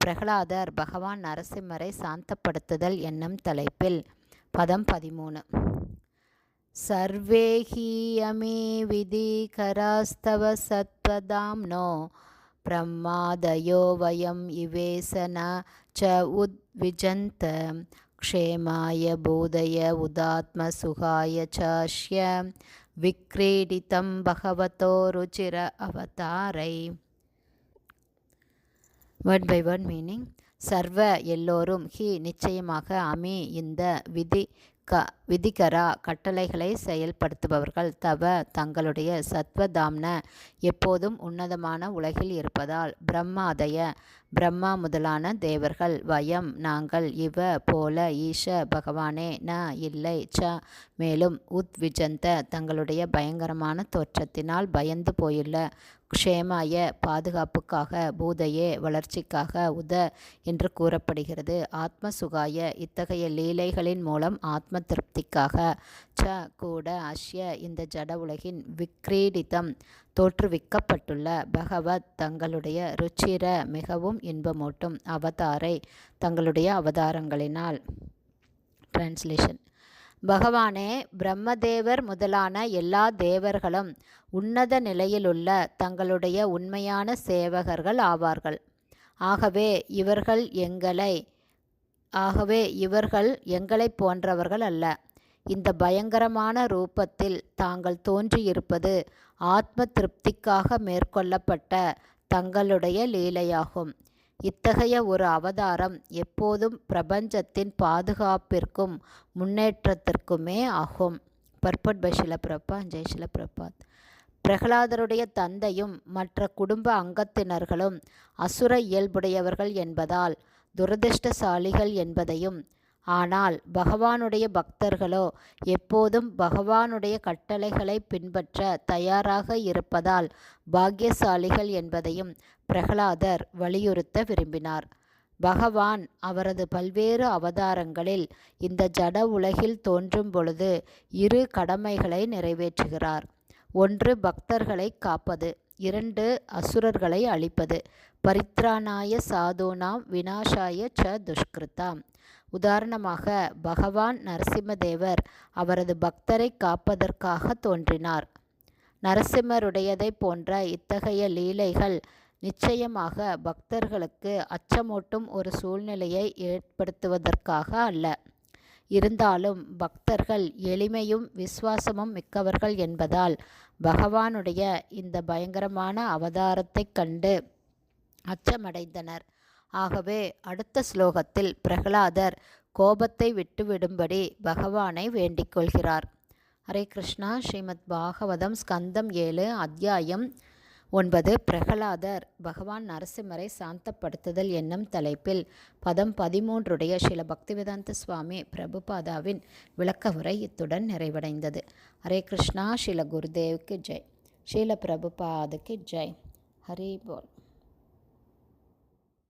பிரகலாதர் பகவான் நரசிம்மரை சாந்தப்படுத்துதல் என்னும் தலைப்பில் பதம் பதிமூணு சர்வேஹீயமே விதிகராஸ்தவ சத்வதாம்னோ பிரம்மாதயோ வயம் இவேசன ச உத்விஜந்த क्षेमाय बोधय उदात्मसुखाय चाश्य विक्रीडितं भगवतो Ruchir அவதாரை word by word meaning சர்வ எல்லோரும் ஹி நிச்சயமாக அமி இந்த விதி க விதிகரா கட்டளைகளை செயல்படுத்துபவர்கள் தவ தங்களுடைய சத்வதாம்ன எப்போதும் உன்னதமான உலகில் இருப்பதால் பிரம்மாதய பிரம்மா முதலான தேவர்கள் வயம் நாங்கள் இவ போல ஈஷ பகவானே ந இல்லை ச. மேலும் உத்விஜந்த தங்களுடைய பயங்கரமான தோற்றத்தினால் பயந்து போயுள்ள க்ஷேமாய பாதுகாப்புக்காக பூதையே வளர்ச்சிக்காக உத என்று கூறப்படுகிறது. ஆத்ம சுகாய இத்தகைய லீலைகளின் மூலம் ஆத்ம திருப்தி திருப்திக்காக ச கூட அஷ்ய இந்த ஜட உலகின் விக்ரீடிதம் தோற்றுவிக்கப்பட்டுள்ள பகவத் தங்களுடைய ருச்சிர மிகவும் இன்பமூட்டும் அவதாரை தங்களுடைய அவதாரங்களினால். டிரான்ஸ்லேஷன் பகவானே பிரம்மதேவர் முதலான எல்லா தேவர்களும் உன்னத நிலையிலுள்ள தங்களுடைய உண்மையான சேவகர்கள் ஆவார்கள். ஆகவே இவர்கள் எங்களை ஆகவே இவர்கள் எங்களை போன்றவர்கள் அல்ல. இந்த பயங்கரமான ரூபத்தில் தாங்கள் தோன்றியிருப்பது ஆத்ம திருப்திக்காக மேற்கொள்ளப்பட்ட தங்களுடைய லீலையாகும். இத்தகைய ஒரு அவதாரம் எப்போதும் பிரபஞ்சத்தின் பாதுகாப்பிற்கும் முன்னேற்றத்திற்குமே ஆகும். பர்பட் பை பிரபா ஜெய் பிரபாத் பிரகலாதருடைய தந்தையும் மற்ற குடும்ப அங்கத்தினர்களும் அசுர இயல்புடையவர்கள் என்பதால் துரதிருஷ்டசாலிகள் என்பதையும் ஆனால் பகவானுடைய பக்தர்களோ எப்போதும் பகவானுடைய கட்டளைகளை பின்பற்ற தயாராக இருப்பதால் பாக்கியசாலிகள் என்பதையும் பிரகலாதர் வலியுறுத்த விரும்பினார். பகவான் அவரது பல்வேறு அவதாரங்களில் இந்த ஜட உலகில் தோன்றும் பொழுது இரு கடமைகளை நிறைவேற்றுகிறார். ஒன்று பக்தர்களை காப்பது இரண்டு அசுரர்களை அழிப்பது. பரித்ராணாய சாதுனாம் வினாசாய ச துஷ்கிருதாம். உதாரணமாக பகவான் நரசிம்மதேவர் அவரது பக்தரை காப்பதற்காக தோன்றினார். நரசிம்மருடையதை போன்ற இத்தகைய லீலைகள் நிச்சயமாக பக்தர்களுக்கு அச்சமூட்டும் ஒரு சூழ்நிலையை ஏற்படுத்துவதற்காக அல்ல. இருந்தாலும் பக்தர்கள் எளிமையும் விசுவாசமும் மிக்கவர்கள் என்பதால் பகவானுடைய இந்த பயங்கரமான அவதாரத்தைக் கண்டு அச்சமடைந்தனர். ஆகவே அடுத்த ஸ்லோகத்தில் பிரகலாதர் கோபத்தை விட்டுவிடும்படி பகவானை வேண்டிக் கொள்கிறார். ஹரே கிருஷ்ணா ஸ்ரீமத் பாகவதம் ஸ்கந்தம் ஏழு அத்தியாயம் ஒன்பது. பிரகலாதர் பகவான் நரசிம்மரை சாந்தப்படுத்துதல் என்னும் தலைப்பில் பதம் பதிமூன்றுடைய ஸ்ரீல பக்திவேதாந்த சுவாமி பிரபுபாதாவின் விளக்க உரை இத்துடன் நிறைவடைந்தது. ஹரே கிருஷ்ணா ஸ்ரீல குருதேவுக்கு ஜெய். ஸ்ரீல பிரபுபாதுக்கு ஜெய். ஹரி போல்.